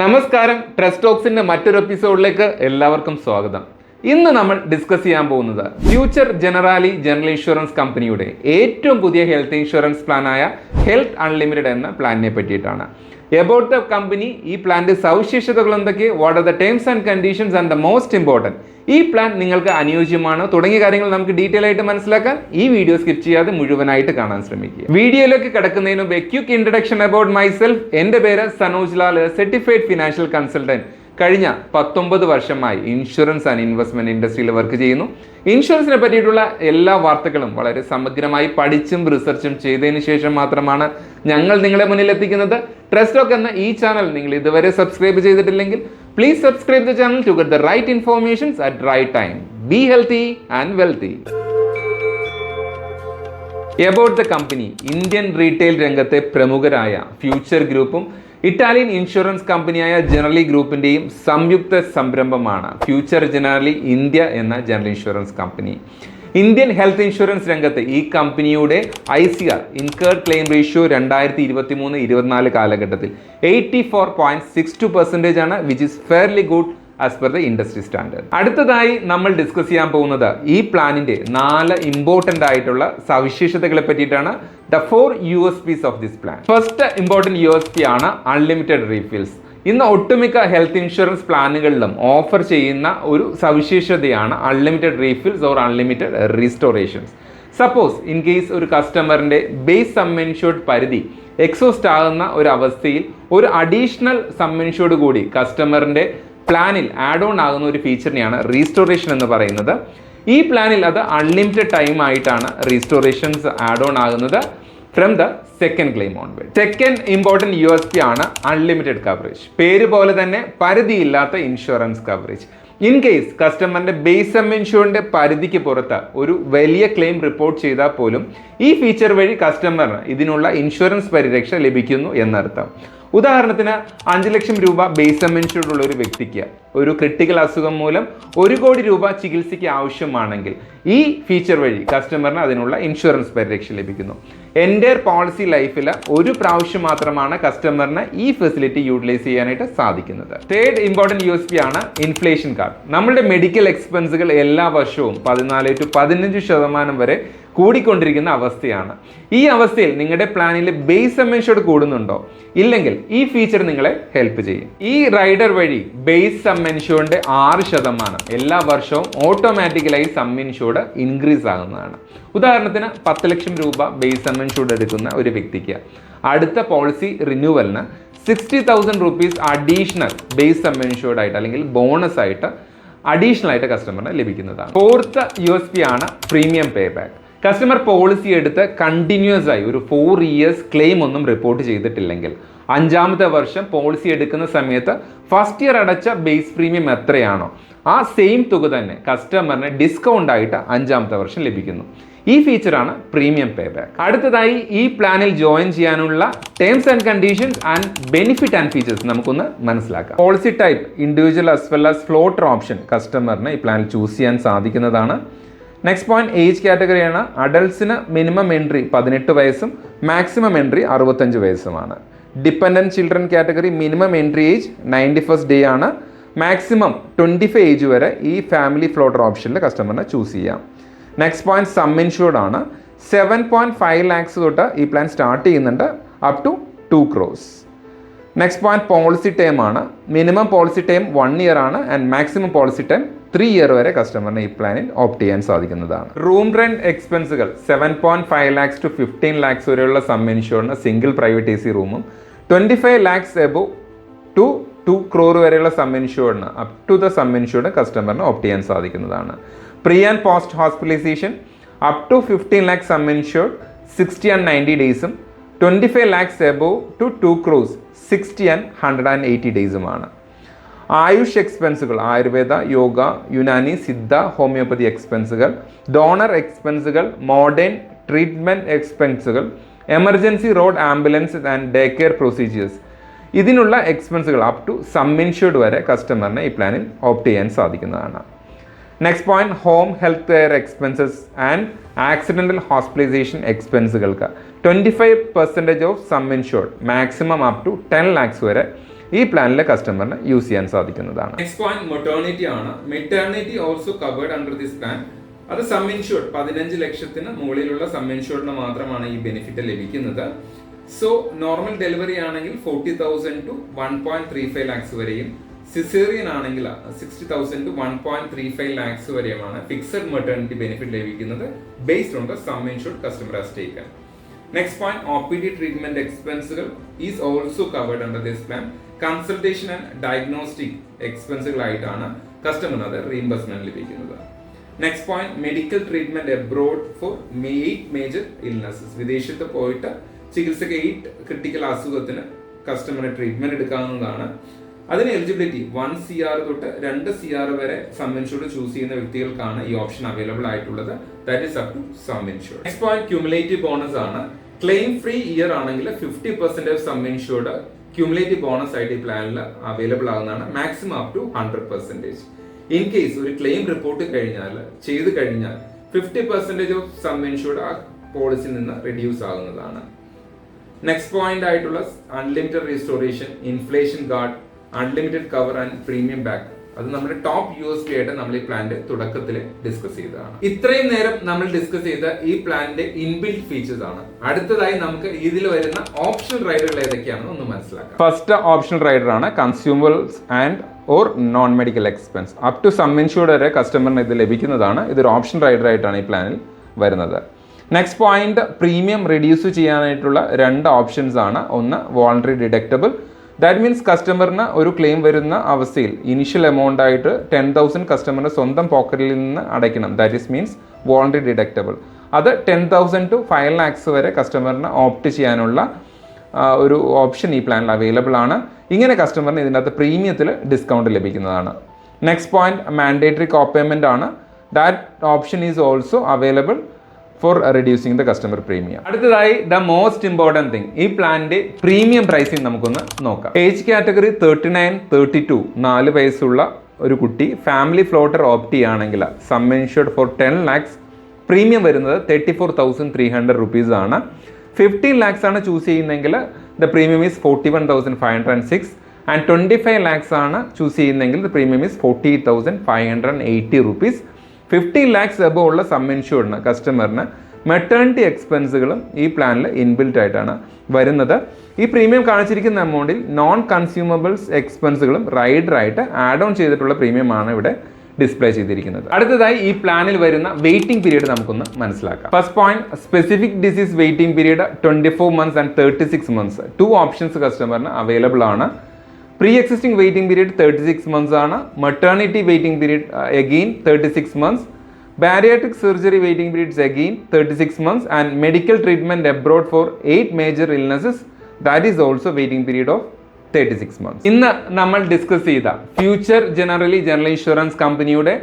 നമസ്കാരം. ട്രസ്റ്റ് ടോക്സിന്റെ മറ്റൊരു എപ്പിസോഡിലേക്ക് എല്ലാവർക്കും സ്വാഗതം. ഇന്ന് നമ്മൾ ഡിസ്കസ് ചെയ്യാൻ പോകുന്നത് ഫ്യൂച്ചർ ജനറാലി ജനറൽ ഇൻഷുറൻസ് കമ്പനിയുടെ ഏറ്റവും പുതിയ ഹെൽത്ത് ഇൻഷുറൻസ് പ്ലാനായ ഹെൽത്ത് അൺലിമിറ്റഡ് എന്ന പ്ലാനിനെ പറ്റിയിട്ടാണ്. എബൌട്ട് ദ കമ്പനി ഈ പ്ലാന്റെ സവിശേഷതകൾ എന്തൊക്കെ? What are the terms and conditions and the most important ഈ പ്ലാൻ നിങ്ങൾക്ക് അനുയോജ്യമാണ്? തുടങ്ങിയ കാര്യങ്ങൾ നമുക്ക് ഡീറ്റെയിൽ ആയിട്ട് മനസ്സിലാക്കാൻ ഈ വീഡിയോ സ്കിപ്പ് ചെയ്യാതെ മുഴുവനായിട്ട് കാണാൻ ശ്രമിക്കുക. വീഡിയോയിലേക്ക് കിടക്കുന്നതിന് മുമ്പ് ഇൻട്രഡക്ഷൻ അബൌട്ട് മൈസെൽഫ് എന്റെ പേര് Sanoj Lal certified financial consultant കഴിഞ്ഞ പത്തൊമ്പത് വർഷമായി ഇൻഷുറൻസ് ആൻഡ് ഇൻവെസ്റ്റ്മെന്റ് ഇൻഡസ്ട്രിയിൽ വർക്ക് ചെയ്യുന്നു. ഇൻഷുറൻസിനെ പറ്റിയിട്ടുള്ള എല്ലാ വാർത്തകളും വളരെ സമഗ്രമായി പഠിച്ചും റിസർച്ചും ചെയ്തതിന് ശേഷം മാത്രമാണ് ഞങ്ങൾ നിങ്ങളെ മുന്നിൽ എത്തിക്കുന്നത്. ട്രസ്റ്റോക്ക് എന്ന ഈ ചാനൽ നിങ്ങൾ ഇതുവരെ സബ്സ്ക്രൈബ് ചെയ്തിട്ടില്ലെങ്കിൽ please subscribe the channel to get the right informations at right time be healthy and wealthy about the company Indian retail രംഗത്തെ പ്രമുഖരായ ഫ്യൂച്ചർ ഗ്രൂപ്പും ഇറ്റാലിയൻ ഇൻഷുറൻസ് കമ്പനിയായ ജനറലി ഗ്രൂപ്പിന്റെയും സംയുക്ത സംരംഭമാണ് ഫ്യൂച്ചർ ജനറലി ഇന്ത്യ എന്ന general insurance company. Indian health insurance രംഗത്ത് ഈ കമ്പനിയുടെ I C R incurred claim ratio രണ്ടായിരത്തി ഇരുപത്തി മൂന്ന് ഇരുപത്തിനാല് കാലഘട്ടത്തിൽ eighty four point six two percentage ആണ് which is fairly good as per the industry standard അടുത്തതായി നമ്മൾ ഡിസ്കസ് ചെയ്യാൻ പോകുന്നത് ഈ പ്ലാനിന്റെ നാല് ഇമ്പോർട്ടന്റ് ആയിട്ടുള്ള സവിശേഷതകളെ പറ്റിയിട്ടാണ് the four U S Ps of this plan first important U S P ആണ് അൺലിമിറ്റഡ് റീഫിൽസ് ഇന്ന് ഒട്ടുമിക്ക ഹെൽത്ത് ഇൻഷുറൻസ് പ്ലാനുകളിലും ഓഫർ ചെയ്യുന്ന ഒരു സവിശേഷതയാണ് unlimited refills or unlimited restorations suppose in case ഒരു കസ്റ്റമറിന്റെ ബേസ് സമ്മൻഷോർഡ് പരിധി എക്സോസ്റ്റ് ആകുന്ന ഒരു അവസ്ഥയിൽ ഒരു അഡീഷണൽ സമ്മൻഷോർഡ് കൂടി കസ്റ്റമറിന്റെ പ്ലാനിൽ ആഡ് ഓൺ ആകുന്ന ഒരു ഫീച്ചറിനെയാണ് റീസ്റ്റോറേഷൻ എന്ന് പറയുന്നത്. ഈ പ്ലാനിൽ അത് അൺലിമിറ്റഡ് ടൈം ആയിട്ടാണ് റീസ്റ്റോറേഷൻസ് ആഡ് ഓൺ ആകുന്നത് from the second claim onward second important U S P ആണ് അൺലിമിറ്റഡ് കവറേജ് പേര് പോലെ തന്നെ പരിധിയില്ലാത്ത ഇൻഷുറൻസ് കവറേജ് ഇൻ കേസ് കസ്റ്റമറിന്റെ ബേസ് സം ഇൻഷുറിന്റെ പരിധിക്ക് പുറത്ത് ഒരു വലിയ ക്ലെയിം റിപ്പോർട്ട് ചെയ്താൽ പോലും ഈ ഫീച്ചർ വഴി കസ്റ്റമറിന് ഇതിനുള്ള ഇൻഷുറൻസ് പരിരക്ഷ ലഭിക്കുന്നു എന്നർത്ഥം. ഉദാഹരണത്തിന് അഞ്ച് ലക്ഷം രൂപ ബേസ് ഉള്ള ഒരു വ്യക്തിക്ക് ഒരു ക്രിട്ടിക്കൽ അസുഖം മൂലം ഒരു കോടി രൂപ ചികിത്സയ്ക്ക് ആവശ്യമാണെങ്കിൽ ഈ ഫീച്ചർ വഴി കസ്റ്റമറിന് അതിനുള്ള ഇൻഷുറൻസ് പരിരക്ഷ ലഭിക്കുന്നു. എന്റെ പോളിസി ലൈഫിൽ ഒരു പ്രാവശ്യം മാത്രമാണ് കസ്റ്റമറിന് ഈ ഫെസിലിറ്റി യൂട്ടിലൈസ് ചെയ്യാനായിട്ട് സാധിക്കുന്നത്. Third important U S P ആണ് ഇൻഫ്ലേഷൻ കാർഡ് നമ്മുടെ മെഡിക്കൽ എക്സ്പെൻസുകൾ എല്ലാ വർഷവും പതിനാല് ടു പതിനഞ്ച് ശതമാനം വരെ കൂടിക്കൊണ്ടിരിക്കുന്ന അവസ്ഥയാണ്. ഈ അവസ്ഥയിൽ നിങ്ങളുടെ പ്ലാനിൽ ബേസ് സമ്മേഷോട് കൂടുന്നുണ്ടോ? ഇല്ലെങ്കിൽ ഈ ഫീച്ചർ നിങ്ങളെ ഹെൽപ്പ് ചെയ്യും. ഈ റൈഡർ വഴി ബേസ് സമ്മൻഷോർഡിന്റെ ആറ് ശതമാനം എല്ലാ വർഷവും ഓട്ടോമാറ്റിക്കലായി സമ്മൻഷോട് ഇൻക്രീസ് ആകുന്നതാണ്. ഉദാഹരണത്തിന് പത്ത് ലക്ഷം രൂപ ബേസ് സമ്മൻഷോട് എടുക്കുന്ന ഒരു വ്യക്തിക്ക് അടുത്ത policy റിന്യൂവലിന് sixty thousand rupees additional base sum insured ആയിട്ട് അല്ലെങ്കിൽ ബോണസ് ആയിട്ട് അഡീഷണൽ ആയിട്ട് കസ്റ്റമറിന് ലഭിക്കുന്നതാണ്. ഫോർത്ത് യു എസ് പി ആണ് premium pay back customer policy എടുത്ത് കണ്ടിന്യൂസ് ആയി ഒരു ഫോർ ഇയേഴ്സ് ക്ലെയിം ഒന്നും റിപ്പോർട്ട് ചെയ്തിട്ടില്ലെങ്കിൽ അഞ്ചാമത്തെ വർഷം പോളിസി എടുക്കുന്ന സമയത്ത് ഫസ്റ്റ് ഇയർ അടച്ച ബേസ് പ്രീമിയം എത്രയാണോ ആ സെയിം തുക തന്നെ കസ്റ്റമറിന് ഡിസ്കൗണ്ട് ആയിട്ട് അഞ്ചാമത്തെ വർഷം ലഭിക്കുന്നു. ഈ ഫീച്ചറാണ് പ്രീമിയം പേ ബാക്ക് അടുത്തതായി ഈ പ്ലാനിൽ ജോയിൻ ചെയ്യാനുള്ള terms and conditions and benefit and features നമുക്കൊന്ന് മനസ്സിലാക്കാം. Policy type individual as well as floater option കസ്റ്റമറിന് ഈ പ്ലാനിൽ ചൂസ് ചെയ്യാൻ സാധിക്കുന്നതാണ്. നെക്സ്റ്റ് പോയിന്റ് ഏജ് കാറ്റഗറിയാണ് അഡൽട്സിന് മിനിമം എൻട്രി പതിനെട്ട് വയസ്സും മാക്സിമം എൻട്രി അറുപത്തഞ്ച് വയസ്സുമാണ്. Dependent children category minimum entry age ninety first day ആണ്. മാക്സിമം ട്വന്റി ഫൈവ് ഏജ് വരെ ഈ ഫാമിലി ഫ്ലോട്ടർ ഓപ്ഷനിൽ കസ്റ്റമറിനെ ചൂസ് ചെയ്യാം. നെക്സ്റ്റ് പോയിന്റ് സം ഇൻഷുർഡ് ആണ്. സെവൻ പോയിന്റ് ഫൈവ് ലാക്സ് തൊട്ട് ഈ പ്ലാൻ സ്റ്റാർട്ട് ചെയ്യുന്നുണ്ട്. Up to two crores next point policy time ആണ്. Minimum policy time one year ആണ് and maximum policy time three year വരെ കസ്റ്റമറിന് ഈ പ്ലാനിൽ ഓപ്റ്റ് ചെയ്യാൻ സാധിക്കുന്നതാണ്. Room rent എക്സ്പെൻസുകൾ seven point five lakhs to fifteen lakhs വരെയുള്ള സം ഇൻഷുറിന് സിംഗിൾ പ്രൈവറ്റ് എ സി റൂമും twenty five lakhs above to two crore വരെയുള്ള sum ഇൻഷുറിന് up to the sum insured കസ്റ്റമറിന് ഓപ്റ്റ് ചെയ്യാൻ സാധിക്കുന്നതാണ്. Pre and post hospitalisation up to fifteen lakhs sum insured sixty and ninety ഡേയ്സും twenty five lakhs above to two crores sixty and hundred and eighty ഡേയ്സുമാണ് Ayush എക്സ്പെൻസുകൾ Ayurveda yoga Unani Siddha homeopathy എക്സ്പെൻസുകൾ donor എക്സ്പെൻസുകൾ modern treatment എക്സ്പെൻസുകൾ emergency road ambulance and day care procedures ഇതിനുള്ള എക്സ്പെൻസുകൾ up to sum insured വരെ കസ്റ്റമറിന് ഈ പ്ലാനിൽ opt ചെയ്യാൻ സാധിക്കുന്നതാണ്. Next point home health care expenses and accidental hospitalisation എക്സ്പെൻസുകൾക്ക് twenty five percentage of sum insured maximum up to ten lakhs വരെ ഈ പ്ലാനിലെ കസ്റ്റമറിന് യൂസ് ചെയ്യാൻ സാധിക്കുന്നതാണ്. നെക്സ്റ്റ് പോയിന്റ് മെറ്റേണിറ്റി ആണ്. Maternity also covered under this plan അത് സം ഇൻഷുർഡ് പതിനഞ്ച് ലക്ഷത്തിന് മുകളിലുള്ള സം ഇൻഷുർഡിന് മാത്രമാണ് ഈ ബെനിഫിറ്റ് ലഭിക്കുന്നത്. സോ നോർമൽ ഡെലിവറി ആണെങ്കിൽ forty thousand to one point three five lakhs വരെയും സിസേറിയൻ ആണെങ്കിൽ sixty thousand to one point three five lakhs വരെയുമാണ് ഫിക്സഡ് മെറ്റേണിറ്റി ബെനിഫിറ്റ് ലഭിക്കുന്നത് based on the sum insured customer has taken next point O P D treatment എക്സ്പെൻസുകൾ is also covered under this plan consultation and diagnostic എക്സ്പെൻസുകളായിട്ടാണ് കസ്റ്റമറിന് അത് reimbursement ലഭിക്കുന്നത്. Next point medical treatment abroad for eight major illnesses വിദേശത്ത് പോയിട്ട് ചികിത്സക്ക് eight critical അസുഖത്തിന് കസ്റ്റമറിന് treatment എടുക്കാവുന്നതാണ്. അതിന് എലിജിബിലിറ്റി വൺ സി ആർ തൊട്ട് രണ്ട് സി ആർ വരെ സം ഇൻഷുർഡ് ചൂസ് ചെയ്യുന്ന വ്യക്തികൾക്കാണ് ഈ ഓപ്ഷൻ അവൈലബിൾ ആയിട്ടുള്ളത്. That is up to sum insured next point cumulative bonus ആണ്. ക്ലെയിം ഫ്രീ ഇയർ ആണെങ്കിൽ fifty percent sum insured cumulative bonus ആയിട്ട് ഈ പ്ലാനിൽ available ആകുന്നതാണ് maximum up to hundred percentage in case ഒരു ക്ലെയിം റിപ്പോർട്ട് കഴിഞ്ഞാൽ ചെയ്ത് കഴിഞ്ഞാൽ fifty percentage of sum insured ആ പോളിസിയിൽ നിന്ന് റിഡ്യൂസ് ആകുന്നതാണ് നെക്സ്റ്റ് പോയിന്റ് ആയിട്ടുള്ള unlimited restoration inflation guard unlimited cover and premium back അത് നമ്മുടെ ടോപ്പ് യു എസ് പി ആയിട്ട് നമ്മൾ ഈ പ്ലാന്റ് തുടക്കത്തിൽ ഡിസ്കസ് ചെയ്തതാണ്. ഇത്രയും നേരം നമ്മൾ ഡിസ്കസ് ചെയ്ത ഈ പ്ലാനിന്റെ ഇൻബിൽറ്റ് ഫീച്ചേഴ്സ് ആണ്. അടുത്തതായി നമുക്ക് ഇതിൽ വരുന്ന ഓപ്ഷൻ റൈഡറുകൾ ഏതൊക്കെയാണെന്ന് ഒന്ന് മനസ്സിലാക്കാം. ഫസ്റ്റ് ഓപ്ഷൻ റൈഡർ ആണ് consumers and or non medical expense up to sum വരെ കസ്റ്റമറിന് ഇത് ലഭിക്കുന്നതാണ്. ഇതൊരു ഓപ്ഷൻ റൈഡർ ആയിട്ടാണ് ഈ പ്ലാനിൽ വരുന്നത്. നെക്സ്റ്റ് പോയിന്റ് പ്രീമിയം റിഡ്യൂസ് ചെയ്യാനായിട്ടുള്ള രണ്ട് ഓപ്ഷൻസ് ആണ്. ഒന്ന് വോളണ്ടറി ഡിഡക്റ്റബിൾ ദാറ്റ് മീൻസ് കസ്റ്റമറിന് ഒരു ക്ലെയിം വരുന്ന അവസ്ഥയിൽ ഇനിഷ്യൽ എമൗണ്ട് ആയിട്ട് ടെൻ തൗസൻഡ് കസ്റ്റമറിന്റെ സ്വന്തം പോക്കറ്റിൽ നിന്ന് അടയ്ക്കണം. That is means voluntary deductible അത് ten thousand to five lakhs വരെ കസ്റ്റമറിന് ഓപ്റ്റ് ചെയ്യാനുള്ള ഒരു ഓപ്ഷൻ ഈ പ്ലാനിൽ അവൈലബിൾ ആണ്. ഇങ്ങനെ കസ്റ്റമറിന് ഇതിനകത്ത് പ്രീമിയത്തിൽ ഡിസ്കൗണ്ട് ലഭിക്കുന്നതാണ്. നെക്സ്റ്റ് പോയിന്റ് മാൻഡേറ്ററി കോപ്പേയ്മെന്റ് ആണ്. That option is also available for reducing the customer premium അടുത്തതായി ദ മോസ്റ്റ് ഇമ്പോർട്ടന്റ് തിങ് ഈ പ്ലാന്റെ പ്രീമിയം പ്രൈസിങ് നമുക്കൊന്ന് നോക്കാം. Age category thirty nine thirty two നാല് വയസ്സുള്ള ഒരു കുട്ടി ഫാമിലി ഫ്ലോട്ടർ ഓപ്റ്റ് ചെയ്യുകയാണെങ്കിൽ sum insured for ten lakhs premium വരുന്നത് thirty four thousand three hundred rupees ആണ്. ഫിഫ്റ്റീൻ ലാക്സ് ആണ് ചൂസ് ചെയ്യുന്നതെങ്കിൽ the premium is forty one thousand five hundred and six and twenty five lakhs ആണ് choose ചെയ്യുന്നതെങ്കിൽ the premium is forty thousand five hundred and eighty rupees fifteen lakhs above ഉള്ള sum ഇൻഷുർഡിന് കസ്റ്റമറിന് maternity എക്സ്പെൻസുകളും ഈ പ്ലാനിൽ inbuilt ആയിട്ടാണ് വരുന്നത്. ഈ പ്രീമിയം കാണിച്ചിരിക്കുന്ന എമൗണ്ടിൽ നോൺ കൺസ്യൂമബിൾസ് എക്സ്പെൻസുകളും റൈഡറായിട്ട് ആഡ് ഓൺ ചെയ്തിട്ടുള്ള പ്രീമിയമാണ് ഇവിടെ ഡിസ്പ്ലേ ചെയ്തിരിക്കുന്നത്. അടുത്തതായി ഈ പ്ലാനിൽ വരുന്ന വെയിറ്റിംഗ് പീരീഡ് നമുക്കൊന്ന് മനസ്സിലാക്കാം. First point specific disease waiting period twenty four months and thirty six months two options കസ്റ്റമറിന് അവൈലബിൾ ആണ്. Pre existing waiting period thirty six months ആണ്. Maternity waiting period again thirty six months bariatric surgery waiting periods again thirty six months and medical treatment abroad for eight major illnesses that is also waiting period of thirty six months ഇന്ന് നമ്മൾ discuss ചെയ്ത Future Generali general insurance കമ്പനിയുടെ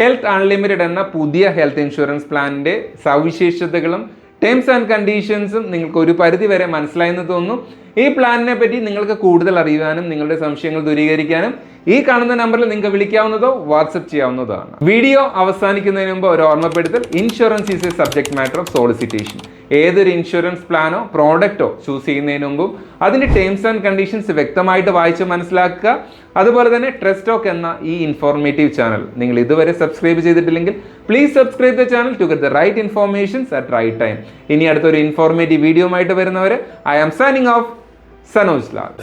health unlimited എന്ന പുതിയ health insurance പ്ലാനിന്റെ സവിശേഷതകളും terms and കണ്ടീഷൻസും നിങ്ങൾക്ക് ഒരു പരിധി വരെ മനസ്സിലായെന്ന് തോന്നുന്നു. ഈ പ്ലാനിനെ പറ്റി നിങ്ങൾക്ക് കൂടുതൽ അറിയുവാനും നിങ്ങളുടെ സംശയങ്ങൾ ദൂരീകരിക്കാനും ഈ കാണുന്ന നമ്പറിൽ നിങ്ങൾക്ക് വിളിക്കാവുന്നതോ വാട്സപ്പ് ചെയ്യാവുന്നതാണ്. വീഡിയോ അവസാനിക്കുന്നതിന് മുമ്പ് ഒരു ഓർമ്മപ്പെടുത്തൽ insurance is a subject matter of solicitation ഏതൊരു ഇൻഷുറൻസ് പ്ലാനോ പ്രോഡക്റ്റോ ചൂസ് ചെയ്യുന്നതിന് മുമ്പും അതിന്റെ ടേംസ് ആൻഡ് കണ്ടീഷൻസ് വ്യക്തമായിട്ട് വായിച്ച് മനസ്സിലാക്കുക. അതുപോലെ തന്നെ ട്രസ്റ്റോക്ക് എന്ന ഈ ഇൻഫോർമേറ്റീവ് ചാനൽ നിങ്ങൾ ഇതുവരെ സബ്സ്ക്രൈബ് ചെയ്തിട്ടില്ലെങ്കിൽ please subscribe the channel to get the right informations at right time ഇനി അടുത്തൊരു ഇൻഫോർമേറ്റീവ് വീഡിയോ ആയിട്ട് വരുന്നവർ I am signing off Sanoj Lal